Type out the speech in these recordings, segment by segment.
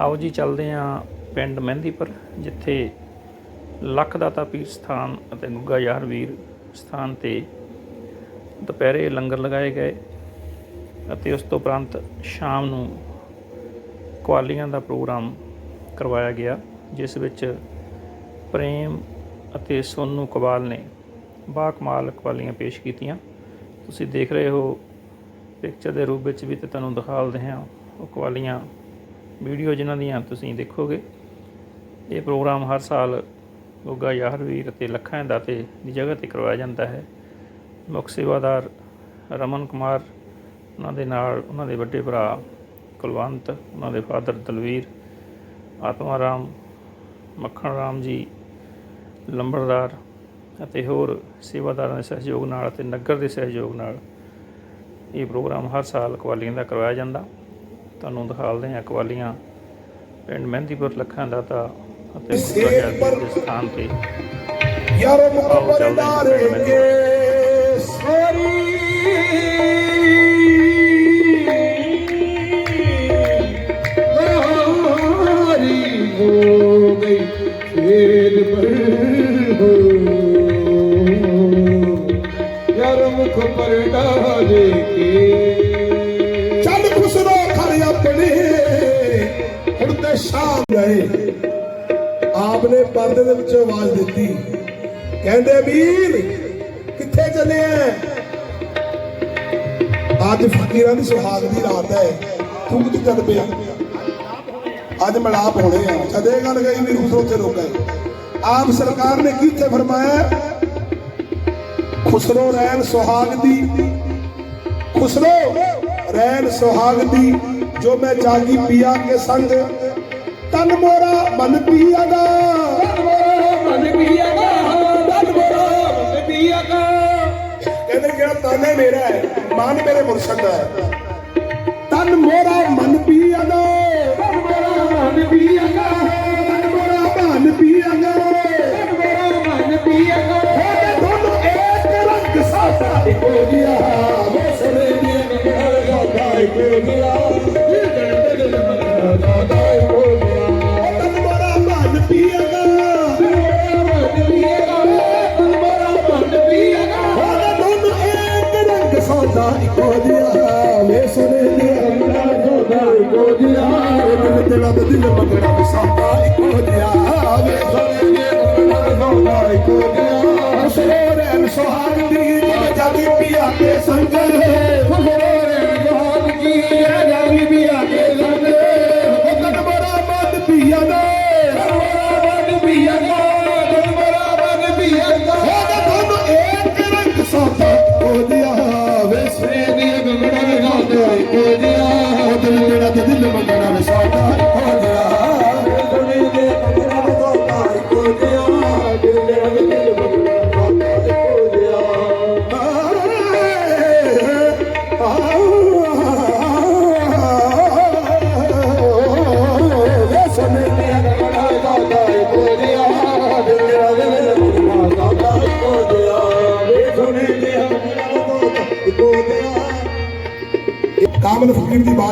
ਆਓ ਜੀ, ਚੱਲਦੇ ਹਾਂ ਪਿੰਡ ਮਹਿੰਦੀਪੁਰ, ਜਿੱਥੇ ਲੱਖ ਦਾਤਾ ਪੀਰ ਸਥਾਨ ਅਤੇ ਗੁੱਗਾ ਯਾਰ ਵੀਰ ਸਥਾਨ ਤੇ ਦੁਪਹਿਰੇ ਲੰਗਰ ਲਗਾਏ ਗਏ ਅਤੇ ਉਸ ਤੋਂ ਉਪਰੰਤ ਸ਼ਾਮ ਨੂੰ ਕਵਾਲੀਆਂ ਦਾ ਪ੍ਰੋਗਰਾਮ ਕਰਵਾਇਆ ਗਿਆ, ਜਿਸ ਵਿੱਚ ਪ੍ਰੇਮ ਅਤੇ ਸੋਨੂ ਕਵਾਲ ਨੇ ਬਾਕਮਾਲ ਕਵਾਲੀਆਂ ਪੇਸ਼ ਕੀਤੀਆਂ। ਤੁਸੀਂ ਦੇਖ ਰਹੇ ਹੋ ਪਿਕਚਰ ਦੇ ਰੂਪ ਵਿੱਚ ਵੀ ਤੇ ਤੁਹਾਨੂੰ ਦਿਖਾਉਂਦੇ ਹਾਂ ਉਹ ਕਵਾਲੀਆਂ ਵੀਡੀਓ ਜਿਨ੍ਹਾਂ ਦੀਆਂ ਤੁਸੀਂ ਦੇਖੋਗੇ। ਇਹ ਪ੍ਰੋਗਰਾਮ ਹਰ ਸਾਲ ਗੁੱਗਾ ਯਹਰਵੀਰ ਅਤੇ ਲੱਖਾਂ ਦਾਤੇ ਦੀ ਜਗ੍ਹਾ ਤੇ ਕਰਵਾਇਆ ਜਾਂਦਾ ਹੈ। ਮੁੱਖ ਸੇਵਾਦਾਰ ਰਮਨ ਕੁਮਾਰ, ਉਹਨਾਂ ਦੇ ਨਾਲ ਉਹਨਾਂ ਦੇ ਵੱਡੇ ਭਰਾ ਕੁਲਵੰਤ, ਉਹਨਾਂ ਦੇ ਫਾਦਰ ਦਲਵੀਰ, ਆਤਮਾ ਰਾਮ, ਮੱਖਣ ਰਾਮ ਜੀ, ਲੰਬੜਦਾਰ ਅਤੇ ਹੋਰ ਸੇਵਾਦਾਰਾਂ ਦੇ ਸਹਿਯੋਗ ਨਾਲ ਅਤੇ ਨਗਰ ਦੇ ਸਹਿਯੋਗ ਨਾਲ ਇਹ ਪ੍ਰੋਗਰਾਮ ਹਰ ਸਾਲ ਕਵਾਲੀਆਂ ਦਾ ਕਰਵਾਇਆ ਜਾਂਦਾ। ਤੁਹਾਨੂੰ ਦਿਖਾਲਦੇ ਹਾਂ ਕਵਾਲੀਆਂ ਪਿੰਡ ਮਹਿੰਦੀਪੁਰ ਲੱਖਾਂ ਦਾ ਤਾਂ ਅਤੇ ਗੁਰਦੁਆਰਾ ਸਥਾਨ ਤੇ ਯਾਰ ਮੁਹੱਬਤ ਦਾ ਰਹੇਗੇ ਪਰਦੇ ਦੇ ਵਿੱਚੋਂ ਆਵਾਜ਼ ਦਿੱਤੀ। ਕਹਿੰਦੇ ਵੀਰ ਕਿੱਥੇ ਚੱਲੇ ਆ ਅੱਜ ਫਕੀਰਾਂ ਦੀ ਸੁਹਾਗ ਦੀ ਰਾਤ ਹੈ ਤੂੰ ਕਿੱਥੇ ਚੱਲ ਪਿਆ? ਅੱਜ ਮਲਾਪ ਹੋਣੇ ਆ। ਜਦੇ ਗੱਲ ਗਈ ਵੀ ਰੂਸ ਉੱਥੇ ਰੁਕ ਆਪ ਸਰਕਾਰ ਨੇ ਕੀ ਫਰਮਾਇਆ? ਖੁਸਰੋ ਰਹਿਣ ਸੁਹਾਗ ਦੀ। ਖੁਸਰੋ ਰਹਿਣ ਸੁਹਾਗ ਦੀ। ਜੋ ਮੈਂ ਜਾਗੀ ਪੀਆ ਕੇ ਸੰਗ, ਤਨ ਮਨ ਮਨ ਦਨ ਮੋਰਾ ਮਨ ਕਹਿੰਦੇ ਕਿਹਾ ਤਨ ਹੈ ਮੇਰਾ ਹੈ ਮਨ ਮੇਰੇ ਮੁਰਸ਼ਦ ਦਾ ਹੈ। ਤਨ ਮੋਰਾ ਮਨ ਦਨ ਮੋਰਾ ਮਨ ਪੀਆਗਾ ਤਨ ਮੋਰਾ ਮਨ ਮੋਰਾ ਮਨ ਹੋਵੇ ਇੱਕ ਰੰਗ ਸਾਡਾ। ਹੋ ਗਿਆ ਵੇ ਸਰੇ ਦੀ ਨਗਰ ਗਾਦਾ ਹੋ ਗਿਆ ਸਾਡਾ ਦੀ ਨਗਰ ਗਾਦਾ ਹੋ ਗਿਆ ਸੋਰਨ ਸੁਹਾਗ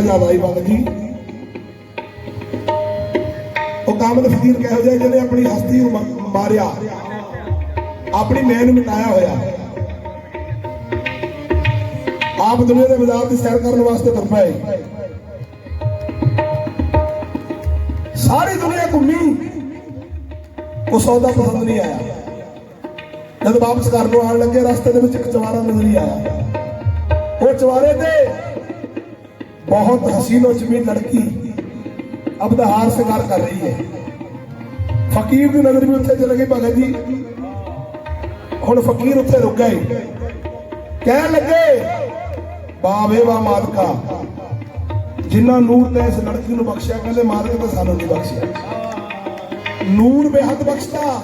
ਫਕੀਰ ਦੀ ਬਾਬਾ ਜੀ ਉਹ ਕਾਮਲ ਫਕੀਰ ਕਹੋ ਜਿਹਾ ਜਿਹਨੇ ਆਪਣੀ ਹਸਤੀ ਨੂੰ ਮਾਰਿਆ। ਆਪਣੀ ਮੈਂ ਨੂੰ ਮਿਟਾਇਆ ਹੋਇਆ। ਆਪ ਦੁਨੀਆ ਦੇ ਬਾਜ਼ਾਰ ਦੀ ਸੈਰ ਕਰਨ ਵਾਸਤੇ ਤੁਰ ਪਏ। ਸਾਰੀ ਦੁਨੀਆ ਘੁੰਮੀ। ਉਹ ਸੌਦਾ ਪਸੰਦ ਨਹੀਂ ਆਇਆ। ਜਦ ਵਾਪਸ ਘਰ ਨੂੰ ਆਉਣ ਲੱਗੇ, ਰਸਤੇ ਦੇ ਵਿੱਚ ਇੱਕ ਚਵਾਰਾ ਨਜ਼ਰ ਆਇਆ। ਉਹ ਚਵਾਰੇ ਤੇ ਬਹੁਤ ਹਸੀਨੋ ਜਮੀਨ ਲੜਕੀ ਆਪਦਾ ਹਾਰ ਸ਼ਿੰਗਾਰ ਕਰ ਰਹੀ ਹੈ। ਫਕੀਰ ਦੀ ਨਜ਼ਰ ਵੀ ਉੱਥੇ ਚਲੇ ਗਈ ਭਗਤ ਹੁਣ ਫਕੀਰ ਉੱਥੇ ਰੁਕ ਗਏ। ਕਹਿਣ ਲੱਗੇ ਬਾਵੇ ਵਾ ਮਾਲਕਾ। ਜਿੰਨਾ ਨੂਰ ਤੇ ਇਸ ਲੜਕੀ ਨੂੰ ਬਖਸ਼ਿਆ, ਕਹਿੰਦੇ ਮਾਲਕ ਤਾਂ ਸਾਨੂੰ ਨਹੀਂ ਬਖਸ਼ਿਆ। ਨੂਰ ਬੇਹੱਦ ਬਖਸ਼ਤਾ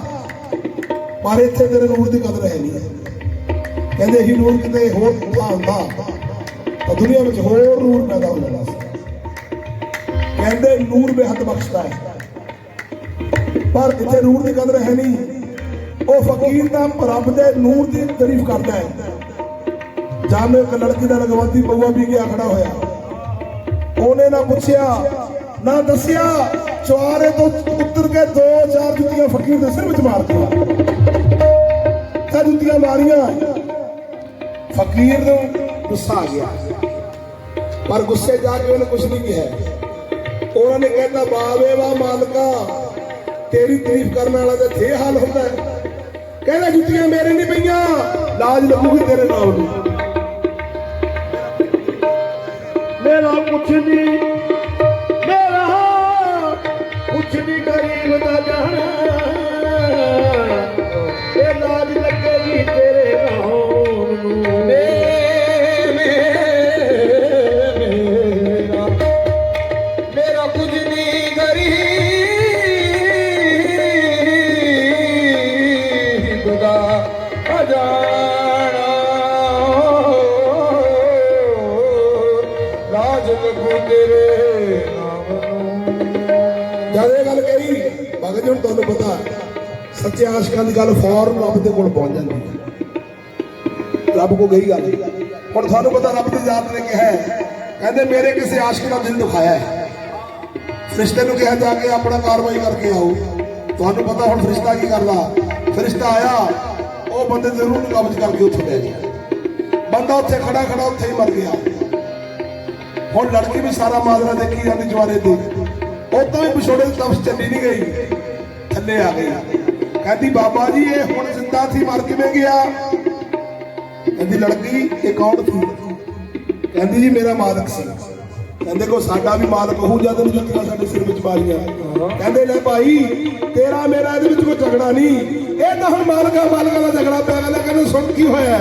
ਪਰ ਇੱਥੇ ਤੇਰੇ ਨੂਰ ਦੀ ਕਦਰ ਹੈ ਨਹੀਂ। ਕਹਿੰਦੇ ਹੀ ਨੂਰ ਕਿਤੇ ਹੋਰ ਭੁੱਲਾ ਹੁੰਦਾ। ਤਾਂ ਦੁਨੀਆ ਵਿੱਚ ਹੋਰ ਨੂਰ ਪੈਦਾ ਹੋ ਜਾਣਾ ਸੀ ਕਹਿੰਦੇ ਨੂਰ ਬੇਹੱਦ ਬਖਸ਼ਦਾ ਹੈ। ਪਰ ਇੱਥੇ ਨੂਰ ਦੀ ਕਦਰ ਹੈ ਨਹੀਂ, ਉਹ ਫਕੀਰ ਦਾ ਰੱਬ ਦੇ ਨੂਰ ਦੀ ਤਾਰੀਫ ਕਰਦਾ ਹੈ। ਜਾਮੇ ਇੱਕ ਲੜਕੀ ਦਾ ਲਗਵੰਦੀ ਪਊਆ ਵੀ ਗਿਆ ਖੜਾ ਹੋਇਆ। ਉਹਨੇ ਨਾ ਪੁੱਛਿਆ, ਨਾ ਦੱਸਿਆ, ਚੁਆਰੇ ਤੋਂ ਉੱਤਰ ਕੇ ਦੋ ਚਾਰ ਜੁੱਤੀਆਂ ਫਕੀਰ ਦੇ ਸਿਰ ਵਿੱਚ ਮਾਰਤੀਆਂ ਤਾਂ ਜੁੱਤੀਆਂ ਮਾਰੀਆਂ। ਫਕੀਰ ਨੂੰ ਗੁੱਸਾ ਆ ਗਿਆ। ਪਰ ਗੁੱਸੇ ਜਾ ਕੇ ਉਹਨੇ ਕੁਝ ਨਹੀਂ ਕਿਹਾ। ਉਹਨਾਂ ਨੇ ਕਹਿੰਦਾ ਬਾਵੇ ਵਾ ਮਾਲਕਾ, ਤੇਰੀ ਤਾਰੀਫ ਕਰਨ ਵਾਲਾ ਤਾਂ ਥੇ ਹਾਲ ਹੁੰਦਾ ਕਹਿੰਦਾ, ਜੁੱਤੀਆਂ ਮੇਰੇ ਨਹੀਂ ਪਈਆਂ, ਲਾਜ ਲੱਗੂਗੀ ਤੇਰੇ ਨਾਮ ਨੂੰ ਮੇਰਾ ਕੁਛ ਨਹੀਂ ਸੱਚੇ ਆਸ਼ਿਕਾਂ ਦੀ ਗੱਲ ਫੌਰਨ ਰੱਬ ਦੇ ਕੋਲ ਪਹੁੰਚ ਜਾਂਦੀ ਹੈ। ਰੱਬ ਕੋ ਗਈ ਗੱਲ। ਹੁਣ ਤੁਹਾਨੂੰ ਪਤਾ ਰੱਬ ਦੀ ਜ਼ਾਤ ਨੇ ਕਿਹਾ ਕਹਿੰਦੇ, ਮੇਰੇ ਕਿਸੇ ਆਸ਼ਿਕ ਦਾ ਦਿਲ ਦੁਖਾਇਆ ਹੈ। ਫਰਿਸ਼ਤੇ ਨੂੰ ਕਿਹਾ ਜਾ ਕੇ ਆਪਣਾ ਕਾਰਵਾਈ ਕਰਕੇ ਆਓ। ਤੁਹਾਨੂੰ ਪਤਾ ਹੁਣ ਫਰਿਸ਼ਤਾ ਕੀ ਕਰਦਾ? ਫਰਿਸ਼ਤਾ ਆਇਆ, ਉਹ ਬੰਦੇ ਜ਼ਰੂਰ ਕਬਜ਼ ਕਰਕੇ ਉੱਥੇ ਲੈ ਗਿਆ। ਬੰਦਾ ਉੱਥੇ ਖੜਾ ਖੜਾ, ਉੱਥੇ ਹੀ ਮਰ ਗਿਆ। ਹੁਣ ਲੜਕੀ ਵੀ ਸਾਰਾ ਮਾਜਰਾ ਦੇਖੀ ਜਾਂਦੀ ਜਵਾਰੇ ਤੇ ਉਹ ਤਾਂ ਵੀ ਵਿਛੋੜੇ ਦੀ ਤਪਸ਼ ਚੱਲੀ ਨਹੀਂ ਗਈ। ਥੱਲੇ ਆ ਗਈ। ਕਹਿੰਦੀ, ਬਾਬਾ ਜੀ, ਇਹ ਹੁਣ ਜ਼ਿੰਦਾ ਸੀ, ਮਰ ਕਿਵੇਂ ਗਿਆ? ਕਹਿੰਦੀ, ਲੜਕੀ, ਇਹ ਕੌਣ ਸੀ? ਕਹਿੰਦੀ ਜੀ, ਮੇਰਾ ਮਾਲਕ ਸੀ। ਕਹਿੰਦੇ ਕੋ ਸਾਡਾ ਵੀ ਮਾਲਕ ਹੋਊ ਜਦ ਨੂੰ ਜੁੱਤੀਆਂ ਸਾਡੇ ਸਿਰ ਵਿੱਚ ਮਾਰੀਆਂ ਕਹਿੰਦੇ, ਲੈ ਭਾਈ, ਤੇਰਾ ਮੇਰਾ ਇਹਦੇ ਵਿੱਚ ਕੋਈ ਝਗੜਾ ਨਹੀਂ। ਇਹ ਤਾਂ ਹੁਣ ਮਾਲਕਾ ਮਾਲਕਾ ਦਾ ਝਗੜਾ ਪਿਆ ਕਹਿੰਦਾ ਕਹਿੰਦੇ, ਸੁਣ ਕੀ ਹੋਇਆ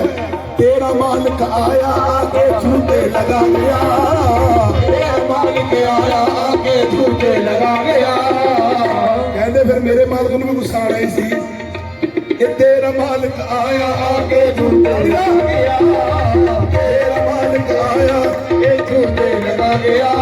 ਤੇਰਾ ਮਾਲਕ ਆਇਆ, ਆ ਝੂਟੇ ਲਗਾ ਗਿਆ। ਤੇਰਾ ਮਾਲਿਕ ਆਇਆ, ਆ ਕੇ ਲਗਾ ਗਿਆ। ਕਹਿੰਦੇ ਫਿਰ ਮੇਰੇ ਮਾਲਕ ਨੂੰ ਵੀ ਗੁੱਸਾ ਆਣਾ ਹੀ ਸੀ। ਕਿ ਤੇਰਾ ਮਾਲਕ ਆਇਆ ਆ ਕੇ ਝੂਟੇ ਲਗਾ ਗਿਆ। ਤੇਰਾ ਮਾਲਕ ਆਇਆ, ਇਹ ਝੂਠੇ ਲਗਾ ਗਿਆ।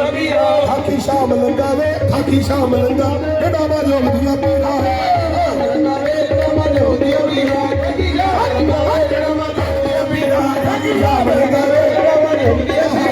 ਅਮੀਰਾ ਹਾਕੀ ਸ਼ਾਮ ਲੰਗਾ ਵੇ ਖਾਕੀ ਸ਼ਾਮ ਲੰਗਾ ਜਿਹੜਾ ਮਾ ਜੋਗ ਦੀਆਂ ਪੀਰਾਂ ਸ਼ਾਮ ਲੰਗਾ ਵੇ ਸ਼ਾਮ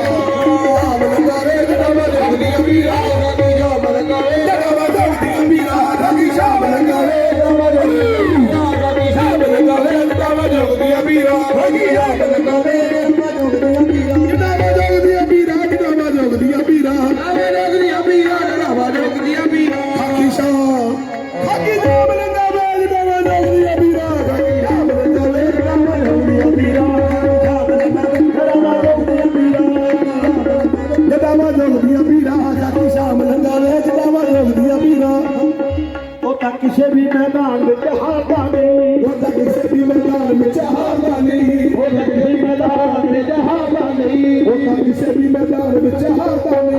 ਕਿਸੇ ਵੀ ਮੈਦਾਨ ਵਿੱਚ ਉਹ ਤਾਂ ਕਿਸੇ ਵੀ ਮੈਦਾਨ ਵਿੱਚ ਹਾਰਦਾ ਨਹੀਂ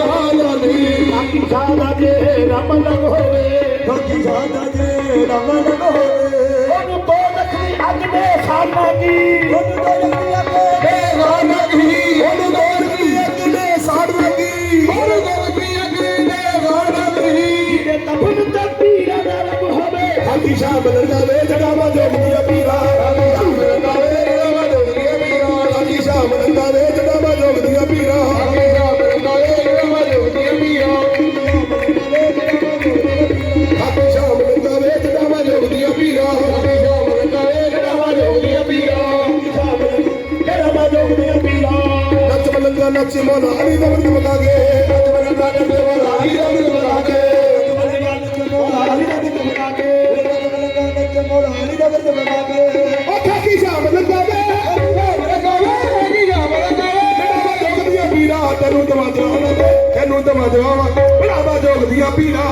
ਹਾਰਦਾ ਨਹੀਂ ਬਾਕੀ ਸਾਦਾ ਜੇ ਰਮ ਲਗ ਹੋਵੇ। ਬਾਕੀ ਸਾਡਾ ਜੇ ਰਮ ਲਗ ਹੋਵੇ। ਉਹਨੂੰ ਤੋਂ ਰੱਖਣੀ ਅੱਜ ਦੇ ਸਾਨਾ ਕੀ? ਉਹਨੂੰ ਤਾਂ ਲੱਗੀ ਅੱਗੇ ਰਾਮ ਲੱਗੀ ਉਹਨੂੰ ਤਾਂ ਲੱਗੀ ਅੱਗੇ ਨੇ ਸਾੜ ਲੱਗੀ ਉਹਨੂੰ ਤਾਂ ਲੱਗੀ ਅੱਗੇ ਨੇ ਰਾਮ ਲੱਗੀ ਜੇ। ਤਪਨ ਤੇ ਪੀਰਾ ਦਾ ਰਬ ਹੋਵੇ। ਬਾਕੀ ਸ਼ਾਮ ਲੰਗਾ ਵੇ ਜਗਾ ਮਾ ਜੋਗਦੀਆਂ ਪੀਰਾ ਸ਼ਾਮ ਲੰਗਾ ਵੇ ਜਗਾ ਮਾ ਜੋਗਦੀਆਂ ਪੀਰਾ ਸ਼ਾਮ ਲੰਗਾ ਵੇ ਜਗਾ ਮਾ ਜੋਗਦੀਆਂ ਪੀਰਾ ਬਾਕੀ ਸ਼ਾਮ ਲੰਗਾ ਵੇ ਜਗਾ ਮਾ ਜੋਗਦੀਆਂ ਪੀਰਾ ਬਾਕੀ ਸ਼ਾਮ ਲੰਗਾ ਵੇ ਜਗਾ ਮਾ ਜੋਗਦੀਆਂ ਪੀਰਾ ਸ਼ਾਮ ਜਿਹੜਾ ਮਾ ਜੋਗਦੀਆਂ ਪੀਰਾ ਨੱਚ ਮਲੰਗਾ ਨੱਚ ਮੋਲਾ ਅਲੀ ਦਾ ਬੰਦ ਮਗਾ ਕੇ ਨੱਚ ਮਲੰਗਾ ਨੱਚ ਮੋਲਾ ਅਲੀ ਦਾ ਬੰਦ ਮਗਾ ਕੇ ਉਹ ਖਾਕੀ ਸ਼ਾਮ ਲੰਗਾ ਤੈਨੂੰ ਦਵਾ ਦਵਾਵਾਂਗੇ ਤੈਨੂੰ ਦਵਾ ਦਵਾਵਾਂਗੇ ਭਰਾਵਾ ਜੋਗ ਦੀਆਂ ਪੀਰਾ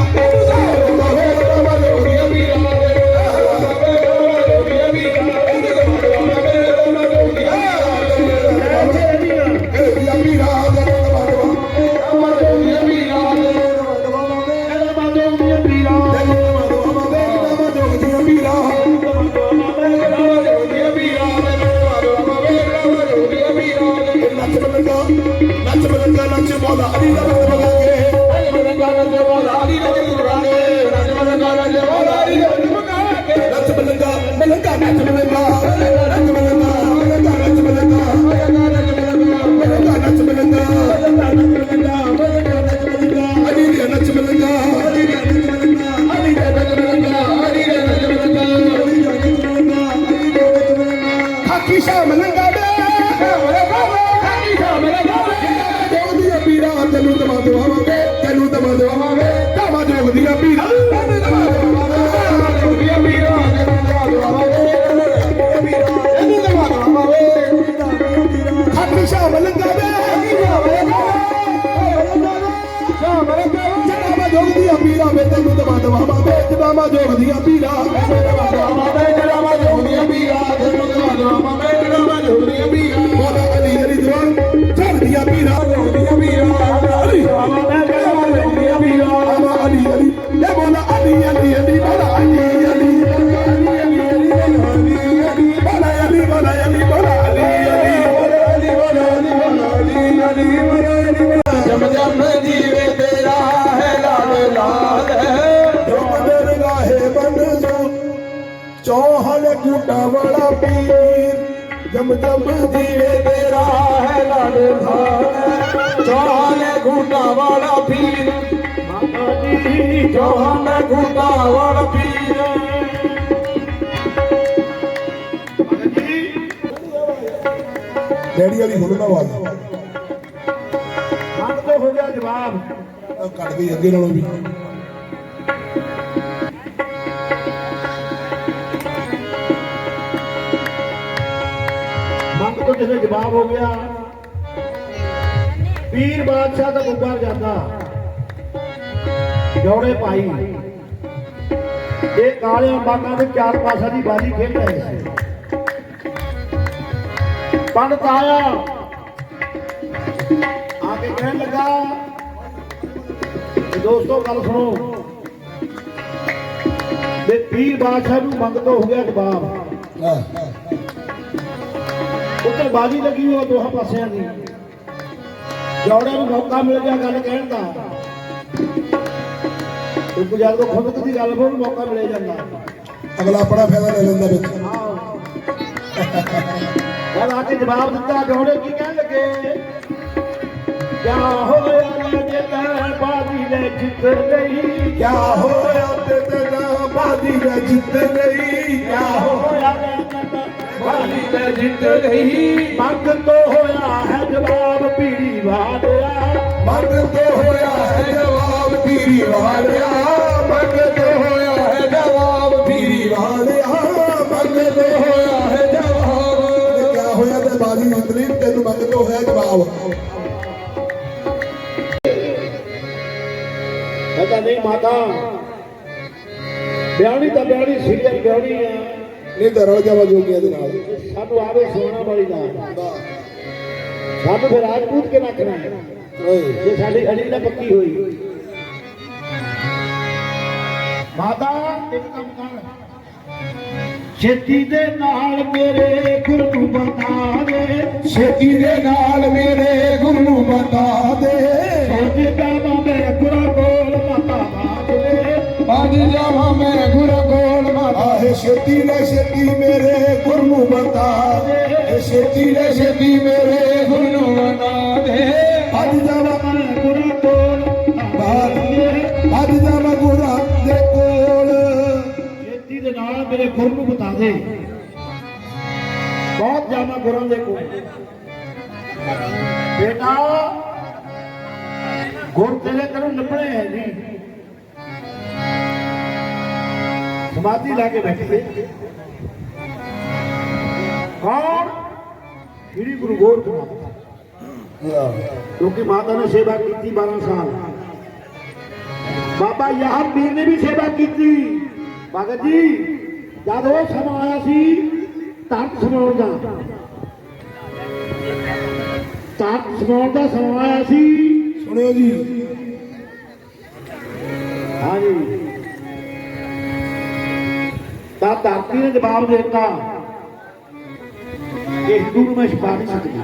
ਜੋਗ ਦੀਆਂ ਪੀਰਾਂ ਵੇ ਤੈਨੂੰ ਦਵਾ ਦਵਾਵਾਂਗੇ ਜਿਹੜਾ ਮੈਂ ਜੋਗ ਦੀਆਂ ਪੀਰਾਂ। ਤੈਨੂੰ ਦਵਾ ਦਵਾਵਾਂਗੇ ਕੁਟਾ ਵਾਲਾ ਪੀਰ ਜਮ ਜਮ ਜੀਵੇ ਤੇਰਾ ਹੈ ਲਾਲ ਭਾਲ ਚੌਹਾਨੇ ਘੂਟਾ ਵਾਲਾ ਪੀਰ। ਮਾਤਾ ਜੀ ਚੌਹਾਨੇ ਘੂਟਾ ਵਾਲਾ ਪੀਰ। ਡੈਡੀ ਵਾਲੀ ਹੁਣ ਨਾ ਆਵਾਜ਼ ਮੰਗ ਤੋਂ ਹੋ ਗਿਆ ਜਵਾਬ। ਕੱਟ ਗਈ ਅੱਗੇ ਨਾਲੋਂ ਵੀ। ਜਿਵੇਂ ਜਵਾਬ ਹੋ ਗਿਆ। ਪੀਰ ਬਾਦਸ਼ਾਹ ਦਾ ਗੁੱਗਾ ਜਾਂਦਾ ਜੋੜੇ ਭਾਈ, ਇਹ ਕਾਲਿਆਂ ਬਾਗਾਂ ਦੇ ਚਾਰ ਪਾਸਾਂ ਦੀ ਬਾਜੀ ਖੇਡ ਰਹੇ ਸੀ। ਪੰਡਤ ਆਇਆ ਆ ਕੇ ਕਹਿਣ ਲੱਗਾ ਦੋਸਤੋ ਗੱਲ ਸੁਣੋ। ਤੇ ਪੀਰ ਬਾਦਸ਼ਾਹ ਨੂੰ ਮੰਗ ਤੋਂ ਹੋ ਗਿਆ ਜਵਾਬ। ਉੱਧਰ ਬਾਜੀ ਲੱਗੀ ਹੋਈ ਦੋਹਾਂ ਪਾਸਿਆਂ ਦੀ। ਜੋੜੇ ਨੂੰ ਮੌਕਾ ਮਿਲ ਗਿਆ ਗੱਲ ਕਹਿਣ ਦਾ। ਕਿਉਂਕਿ ਜਦ ਕੋ ਖੁਦ ਦੀ ਗੱਲ ਬੋਲ ਮੌਕਾ ਮਿਲ ਜਾਂਦਾ। ਅਗਲਾ ਆਪਣਾ ਫਾਇਦਾ ਲੈ ਲੈਂਦਾ ਵਿੱਚ। ਜਦ ਆ ਕੇ ਜਵਾਬ ਦਿੱਤਾ ਜੋੜੇ ਕੀ ਕਹਿਣ ਲੱਗੇ? ਕਿਆ ਹੋਇਆ ਨਾ ਜੇ ਤੈਂ ਬਾਜੀ ਲੈ ਜਿੱਤ ਗਈ? ਕਿਆ ਹੋਇਆ ਤੇ ਤੇਰਾ ਬਾਦੀ ਦਾ ਜਿੱਤ ਗਈ? ਕਿਆ ਹੋਇਆ ਨਾ ਤੈਂ ਬਾਜੀ ਲੈ ਜਿੱਤ ਗਈ। ਮੰਗ ਤੋਂ ਹੋਇਆ ਹੈ ਜਵਾਬ ਪੀੜੀ ਵਾਲਿਆ ਮਨ ਤੋਂ ਹੋਇਆ ਹੈ ਜਵਾਬ ਪੀਰੀ ਵਾਲਿਆ ਮਨ ਤੋਂ ਹੋਇਆ ਹੈ ਜਵਾਬ ਪੀਰੀ ਵਾਲਿਆ ਮਨ ਤੋਂ ਹੋਇਆ ਹੈ ਜਵਾਬ। ਕਿਆ ਹੋਇਆ ਤੇ ਬਾਜੀ ਲਈ ਤੈਨੂੰ ਮਨ ਤੋਂ ਹੋਇਆ ਜਵਾਬ। ਕਹਿੰਦਾ ਨਹੀਂ ਮਾਤਾ ਬਿਆਣੀ ਤਾਂ ਬਿਆਣੀ ਸੀਰੀਅਲ ਬਿਆਣੀ ਆ। ਨਹੀਂ ਤਾਂ ਰਲ ਜਾਵਾ ਜੋਗੀਆਂ ਦੇ ਨਾਲ। ਸਾਨੂੰ ਆਵੇ ਸੋਨਾ ਵਾਲੀ ਦਾ। ਸਾਨੂੰ ਫਿਰ ਰਾਜਪੂਤ ਕੇ ਰੱਖਣਾ ਹੈ। ਓਏ। ਜੇ ਸਾਡੀ ਅੜੀ ਨਾ ਪੱਕੀ ਹੋਈ। ਮਾਤਾ ਇੱਕ ਕੰਮ ਕਰ। ਛੇਤੀ ਦੇ ਨਾਲ ਮੇਰੇ ਗੁਰੂ ਬਤਾ ਦੇ। ਛੇਤੀ ਦੇ ਨਾਲ ਮੇਰੇ ਗੁਰੂ ਬਤਾ ਦੇ। ਸੋਚਦਾ ਮੈਂ ਅੱਜ ਜਾਵਾਂ ਮੈਂ ਗੁਰੂ ਕੋਲ ਮਾਤਾ। ਛੇਤੀ ਨੇ ਛੇਤੀ ਮੇਰੇ ਗੁਰੂ ਨੂੰ ਬਤਾ ਦੇ ਛੇਤੀ ਨੇ ਛੇਤੀ ਮੇਰੇ ਗੁਰੂ ਨੂੰ ਬਤਾ ਦੇ ਅੱਜ ਜਾਵਾਂ ਮੈਂ ਗੁਰੂ ਕੋਲ। ਅੱਜ ਜਾਵਾਂ ਗੁਰੂ ਦੇ ਕੋਲ। ਛੇਤੀ ਦੇ ਨਾਲ ਮੇਰੇ ਗੁਰੂ ਨੂੰ ਬਤਾ ਦੇ। ਬਹੁਤ ਜਾਣਾ ਗੁਰਾਂ ਦੇ ਕੋਲ। ਬੇਟਾ ਗੁਰ ਤੇਰੇ ਕਰੋ ਲੱਭਣੇ ਹੈ ਜੀ। ਸਮਾਧੀ ਲਾ ਕੇ ਬੈਠੇ ਕੌਣ? ਸ੍ਰੀ ਗੁਰੂ ਗੋਰਖਨਾਥ ਕਿਉਂਕਿ ਮਾਤਾ ਨੇ ਸੇਵਾ ਕੀਤੀ 12 ਸਾਲ। ਬਾਬਾ ਯਾਰ ਪੀਰ ਨੇ ਵੀ ਸੇਵਾ ਕੀਤੀ। ਭਗਤ ਜੀ ਜਦ ਉਹ ਸਮਾਂ ਆਇਆ ਸੀ ਤਖਤ ਸਮਾਉਣ ਦਾ। ਤਖਤ ਸਮਾਉਣ ਦਾ ਸਮਾਂ ਆਇਆ ਸੀ। ਸੁਣਿਓ ਜੀ। ਹਾਂਜੀ। ਤਾਂ ਧਰਤੀ ਨੇ ਜਵਾਬ ਦੇ ਦਿੱਤਾ ਕਿ ਹਿੰਦੂ ਨੂੰ ਮੈਂ ਛਪਾ ਨਹੀਂ ਸਕਦੀ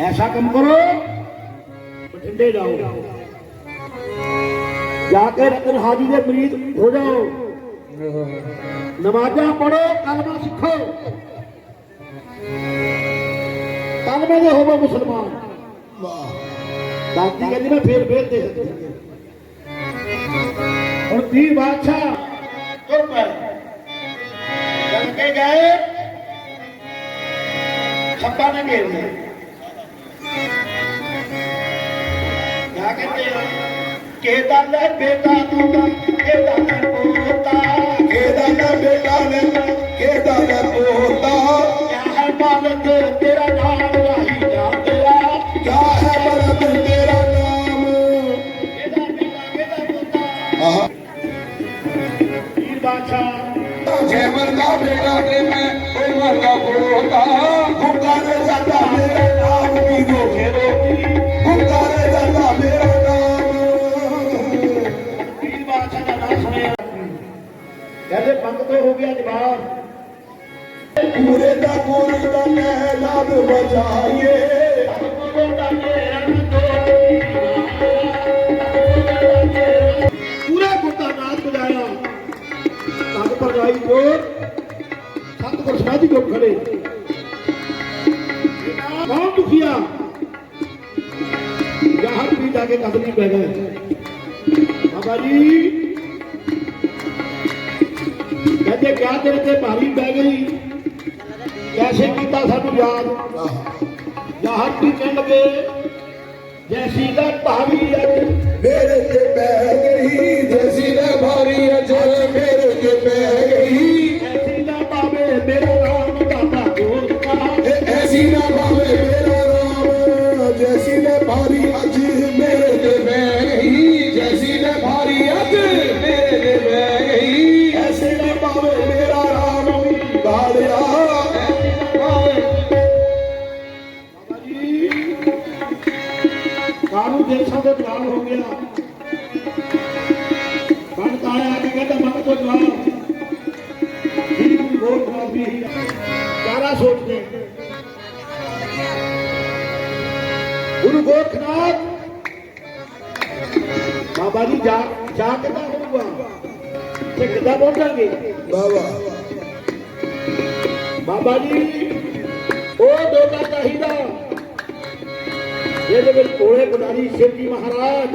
ਐਸਾ ਕੰਮ ਕਰੋ ਬਠਿੰਡੇ ਜਾਓ ਜਾ ਕੇ ਰਤਨ ਹਾਜੀ ਦੇ ਮਰੀਦ ਹੋ ਜਾਓ ਨਮਾਜ਼ਾਂ ਪੜੋ ਕਲਮਾ ਸਿੱਖੋ ਕਲਮੇ ਦੇ ਹੋਵੋ ਮੁਸਲਮਾਨ ਵਾਹ ਦਾਦੀ ਕਹਿੰਦੀ ਮੈਂ ਫੇਰ ਫੇਰ ਦੇ ਸਕਦੀ ਹੁਣ ਦੀ ਬਾਦਸ਼ਾਹ ਤੁਰ ਪਏ ਚੱਲ ਕੇ ਗਏ ਖੱਪਾ ਨੇ ਘੇਰ ਲਿਆ ਜਾ ਕੇ ਤੇ ਕਿਹਦਾ ਲੈ ਬੇਟਾ ਤੂੰ ਕਿਹਦਾ ਲੈ ਪੋਤਾ ਕਿਹਦਾ ਨਾ ਬੇਟਾ ਨੇ ਕਿਹਦਾ ਨਾ ਪੋਤਾ ਬੇਟਾ ਤੇ ਮੈਂ ਉਮਰ ਦਾ ਪੋਤਾ ਗੁੱਗਾ ਨੇ ਸਾਡਾ ਮੇਰਾ ਨਾਮ ਵੀ ਗੋਖੇ ਗੁੱਗਾ ਨੇ ਸਾਡਾ ਮੇਰਾ ਨਾਮ। ਵੀਰ ਬਾਦਸ਼ਾਹ ਦਾ ਨਾਮ ਸੁਣਿਆ। ਕਹਿੰਦੇ ਪੰਗ ਤੋਂ ਹੋ ਗਿਆ ਜਵਾਬ। ਪੂਰੇ ਦਾ ਪੂਰੇ ਦਾ ਮਹਿਲਾਦ ਬਜਾਈਏ ਜੀ ਲੋਕ ਖੜੇ। ਕੌਣ ਦੁਖੀਆ? ਯਾਰ ਵੀ ਜਾ ਕੇ ਕਦਮੀ ਪੈ ਗਏ। ਬਾਬਾ ਜੀ। ਕਹਿੰਦੇ ਕਿਆ ਤੇਰੇ ਤੇ ਭਾਰੀ ਪੈ ਗਈ। ਕੈਸੇ ਕੀਤਾ ਸਾਨੂੰ ਯਾਦ। ਯਾਰ ਕੀ ਕਹਿਣ ਲੱਗੇ ਜੈਸੀ ਦਾ ਭਾਰੀ ਅੱਜ। ਮੇਰੇ ਤੇ ਪੈ ਗਈ ਜੈਸੀ ਨੇ ਭਾਰੀ ਅਜਰ ਮੇਰੇ ਬਣ ਤਾਲਾ ਆ ਕੇ ਕਹਿੰਦਾ ਮਨ ਕੋ ਜਵਾਬ ਜੀ ਕੋਈ ਜਵਾਬ ਨਹੀਂ ਸਾਰਾ ਸੋਚ ਕੇ ਗੁਰੂ ਗੋਖਨਾਥ ਬਾਬਾ ਜੀ ਜਾ ਜਾ ਕੇ ਦਾ ਹੋਊਗਾ ਤੇ ਕਿੱਦਾਂ ਪਹੁੰਚਾਂਗੇ? ਬਾਬਾ ਬਾਬਾ ਜੀ ਉਹ ਡੋਲਾ ਚਾਹੀਦਾ। ਜਿਹਦੇ ਵਿੱਚ ਕੋਲੇ ਗੁਦਾਰੀ ਸ਼ਿਵਜੀ ਮਹਾਰਾਜ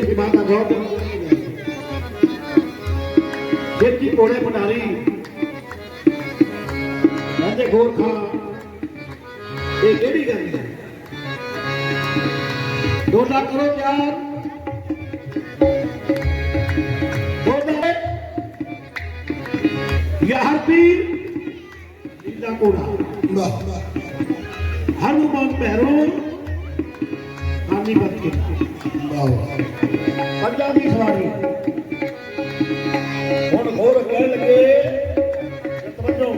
ਜਿਹਦੇ ਮਾਤਾ ਬਹੁਤ ਨੂੰ ਜੇਤੀ ਕੋਲੇ ਪਟਾਰੀ ਕਹਿੰਦੇ ਗੋਰਖਾ ਇਹ ਕਿਹੜੀ ਗੱਲ ਹੈ? ਦੋਲਾ ਕਰੋ ਪਿਆਰ। ਦੋਲਾ ਯਾਰ ਪੀਰ ਲੀਲਾ ਕੋੜਾ ਬਾਬਾ ਹਨੂਮਾਨ ਪੈਰੋਂ ਆਨੀ ਬੱਕੇ ਬਾਬਾ ਪੰਜਾਂ ਦੀ ਸਵਾਰੀ। ਹੁਣ ਹੋਰ ਕਹਿਣ ਲੱਗੇ ਤਵੱਜੋ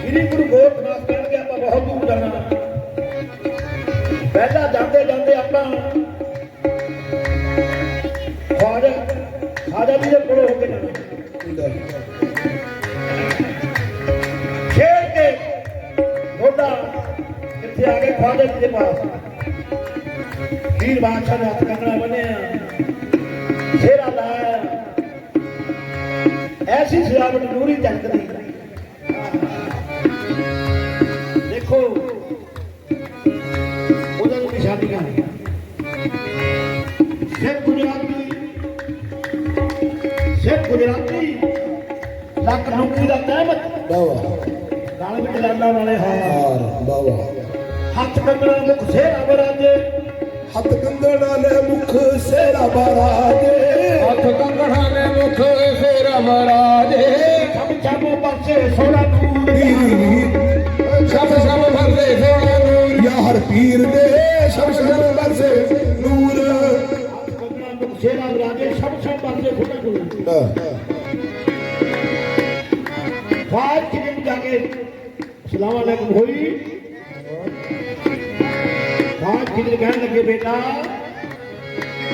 ਸ੍ਰੀ ਗੁਰੂ ਗੋਰਖਨਾਥ ਕਹਿਣਗੇ ਆਪਾਂ ਬਹੁਤ ਦੂਰ ਜਾਣਾ। ਪਹਿਲਾਂ ਜਾਂਦੇ ਜਾਂਦੇ ਆਪਾਂ ਖਵਾਜਾ ਖਾਜਾ ਜੀ ਦੇ ਕੋਲ ਹੋ ਕੇ ਜਾਣਾ। ਖੇਡ ਕੇ ਮੋਢਾ ਕਿੱਥੇ ਆ ਗਏ ਖਵਾਜਾ ਜੀ ਦੇ ਪਾਸ। ਵੀਰ ਬਾਦਸ਼ਾਹ ਨੇ ਹੱਥ ਕੰਗਣਾ ਬੰਨਿਆ ਫੇਰਾ ਲਾਇਆ ਐਸੀ ਸਜਾਵਟ ਨੂਰੀ ਜਗਦੀ ਦੇਖੋ ਉਹਨਾਂ ਨੂੰ ਨਿਸ਼ਾਨੀਆਂ ਸਿੱਖ ਗੁਜਰਾਤੀ ਸਿੱਖ ਗੁਜਰਾਤੀ ਲੱਕ ਲੁਕੀ ਦਾ ਤਹਿਮਤ ਬਾਬਾ ਗਾਲ ਵਿੱਚ ਲਾਲਾ ਵਾਲੇ ਹਾਰ। ਹਾਰ ਬਾਬਾ ਹੱਥ ਕੰਗਣਾ ਮੁਖ ਬਰਾਜੇ ਹੱਥ ਕੰਦੜ ਵਾਲੇ ਮੁਖ ਸੇਰਾ ਬਾਰਾਜੇ ਹੱਥ ਕੰਗਣਾ ਨੇ ਮੁਖ ਫੇਰਾ ਮਹਾਰਾਜੇ ਛਮ ਛਮ ਪਾਸੇ ਸੋਨਾ ਨੂਰ ਸਭ ਸਭ ਭਰਦੇ ਸੋਹਣਾ ਨੂਰ ਯਾਰ ਪੀਰ ਦੇ ਸ਼ਮਸ਼ਰ ਵਰਸੇ ਨੂਰ ਕੰਗਣਾ ਮੁਖ ਸੇਰਾ ਬਰਾਜੇ ਛਮ ਛਮ ਪਾਸੇ ਸੋਨਾ ਨੂਰ ਫਾਜ ਕਿਵੇਂ ਜਾ ਕੇ ਸਲਾਮ ਅਲੈਕੁਮ ਹੋਈ ਫਾਜ ਕਿਵੇਂ ਕਹਿਣ ਲੱਗੇ ਬੇਟਾ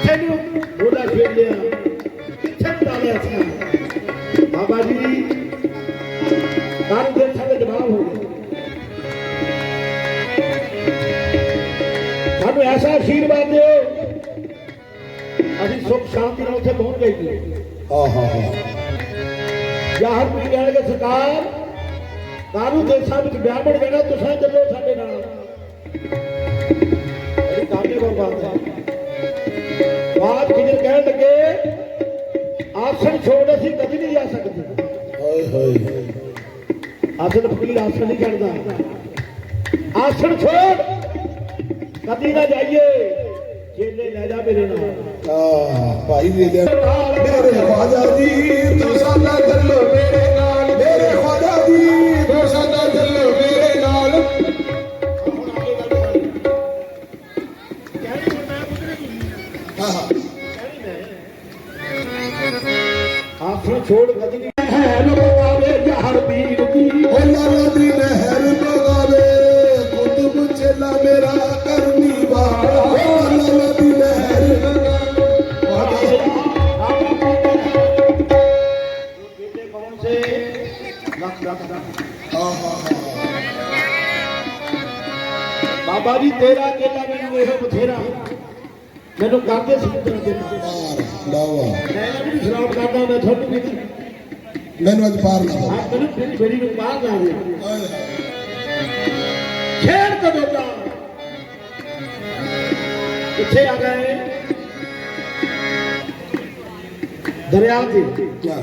ਤੈਨੂੰ ਉਹਦਾ ਛੇੜ ਲਿਆ? ਕਿੱਥੇ ਡਾਲਿਆ ਸੀ? ਬਾਬਾ ਜੀ ਤਾਂ ਦੇ ਸਾਡੇ ਜਵਾਬ ਹੋ ਗਏ। ਸਾਨੂੰ ਐਸਾ ਆਸ਼ੀਰਵਾਦ ਦਿਓ ਅਸੀਂ ਸੁਖ ਸ਼ਾਂਤੀ ਨਾਲ ਉੱਥੇ ਪਹੁੰਚ ਗਏ ਜੀ। ਆਹਾ। ਹਾ ਯਾਰ ਵੀ ਕਹਿਣਗੇ ਸਰਕਾਰ ਕਾਰੂ ਦੇਸ਼ਾਂ ਵਿੱਚ ਵਿਆਹ ਬਣ ਜਾਣਾ ਤੁਸੀਂ ਚੱਲੋ ਸਾਡੇ ਨਾਲ। ਇਹ ਕਾਹਦੇ ਕੋਲ ਬਾਤ ਹੈ ਬਾਤ ਕਿਧਰ ਕਹਿਣ ਲੱਗੇ ਆਸਣ ਛੋੜ ਅਸੀਂ ਕਦੀ ਨਹੀਂ ਜਾ ਸਕਦੇ। ਹਾਏ ਹਾਏ ਆਸਣ ਫਕੀਰ ਆਸਣ ਨਹੀਂ ਛੱਡਦਾ ਆਸਣ ਛੋੜ ਕਦੀ ਨਾ ਜਾਈਏ। ਲੈ ਜਾ ਛੋੜ ਗਜਨੀ ਨਹਿਰ ਬਗਾਵੇ ਜਹਰ ਪੀਰ ਦੀ ਓ ਲਾਲਾ ਦੀ ਨਹਿਰ ਬਗਾਵੇ ਕੁਤਬ ਚੇਲਾ ਮੇਰਾ ਕਰਨੀ ਵਾਲਾ। ਓ ਲਾਲਾ ਦੀ ਨਹਿਰ ਬਾਬਾ ਜੀ ਤੇਰਾ ਕਰਦੇ ਸੀ ਪੁੱਤਰ ਦੇ ਪਾਰ ਬਾਵਾ ਮੈਂ ਵੀ ਸ਼ਰਾਬ ਕਰਦਾ ਮੈਂ ਤੁਹਾਨੂੰ ਵੀ ਮੈਨੂੰ ਅੱਜ ਪਾਰ ਨਾ ਆ ਮੈਨੂੰ ਫਿਰ ਬੇੜੀ ਨੂੰ ਦੇ ਹਾਏ ਹਾਏ। ਖੇਡ ਕਦੋਂ ਦਾ ਕਿੱਥੇ ਆ ਗਏ? ਦਰਿਆ ਤੇ। ਕਿਆ?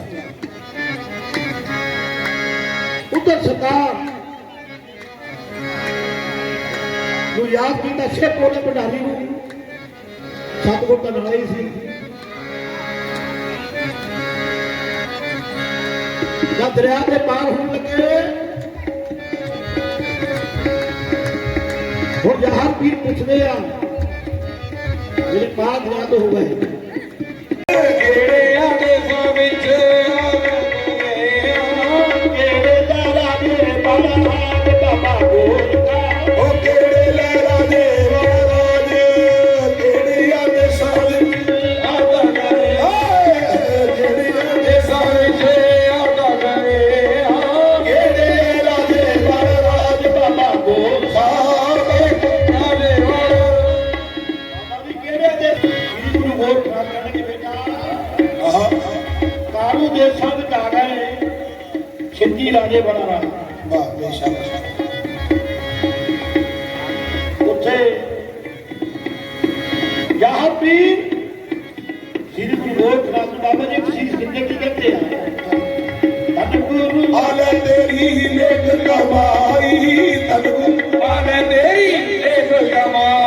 ਉਧਰ ਸਰਕਾਰ। ਨੂੰ ਯਾਦ ਕੀਤਾ ਛੇ ਕੋਲੇ ਭੰਡਾਰੀ ਨੂੰ? ਸਤਗੁਰ ਤਾਂ ਨਾਲੇ ਹੀ ਸੀ। ਜਦ ਦਰਿਆ ਦੇ ਪਾਰ ਹੋਣ ਲੱਗੇ, ਹੁਣ ਜਹਾਂ ਪੀਰ ਪੁੱਛਦੇ ਆ ਮੇਰੇ ਪਾਰ ਦਰਿਆ ਤੋਂ ਹੋ ਦੇਸ਼ਾਂ ਵਿੱਚ ਆ ਗਏ ਛੇਤੀ ਰਾਜੇ ਬਣਾ ਰਾ ਵਾਹ ਬੇਸ਼ੱਕ। ਉੱਥੇ ਯਹਾਂ ਵੀ ਸ੍ਰੀ ਗੁਰੂ ਗੋਬਿੰਦ ਬਾਬਾ ਜੀ ਤੁਸੀਂ ਸਿੱਧੇ ਕੀ ਆ? ਆਲੇ ਤੇਰੀ ਹੀ ਲੇਖ ਕਮਾਈ ਤਨਗੁਰੂ ਆਲੇ ਤੇਰੀ ਲੇਖ ਕਮਾਈ।